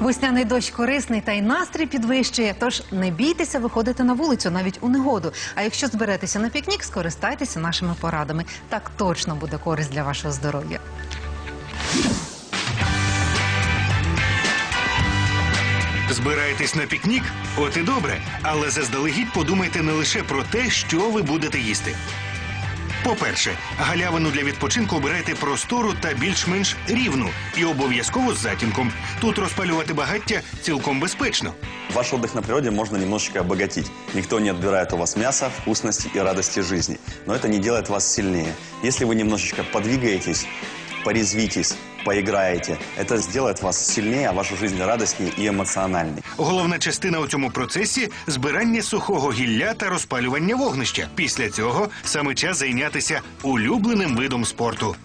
Весняний дощ корисний та й настрій підвищує. Тож не бійтеся виходити на вулицю навіть у негоду. А якщо зберетеся на пікнік, скористайтеся нашими порадами. Так точно буде користь для вашого здоров'я. Збираєтесь на пікнік? От і добре. Але заздалегідь подумайте не лише про те, що ви будете їсти. По-перше, галявину для відпочинку обирайте простору та більш-менш рівну і обов'язково з затінком. Тут розпалювати багаття цілком безпечно. Ваш отдых на природе можно немножечко обогатить. Никто не отбирает у вас мяса, вкусности и радости жизни. Но это не делает вас сильнее. Если вы немножечко подвигаетесь, порезвитесь, поіграєте. Це зробить вас сильніше, а вашу жизнь радостнее і эмоциональней. Головна частина у цьому процесі збирання сухого гілля та розпалювання вогнища. Після цього саме час зайнятися улюбленим видом спорту.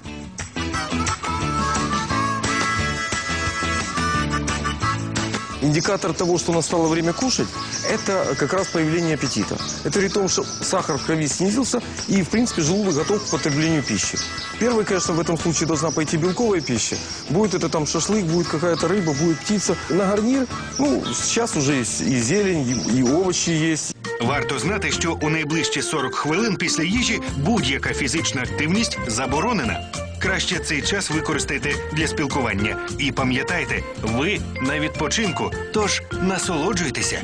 Индикатор того, что настало время кушать, это как раз появление аппетита. Это говорит о том, что сахар в крови снизился, и, в принципе, желудок готов к потреблению пищи. Первый, конечно, в этом случае должна пойти белковая пища. Будет это там шашлык, будет какая-то рыба, будет птица. На гарнир, ну, сейчас уже есть и зелень, и, и овощи есть. Варто знати, що у найближчі 40 хвилин після їжі будь-яка фізична активність заборонена. Краще цей час використайте для спілкування. І пам'ятайте, ви на відпочинку, тож насолоджуйтеся.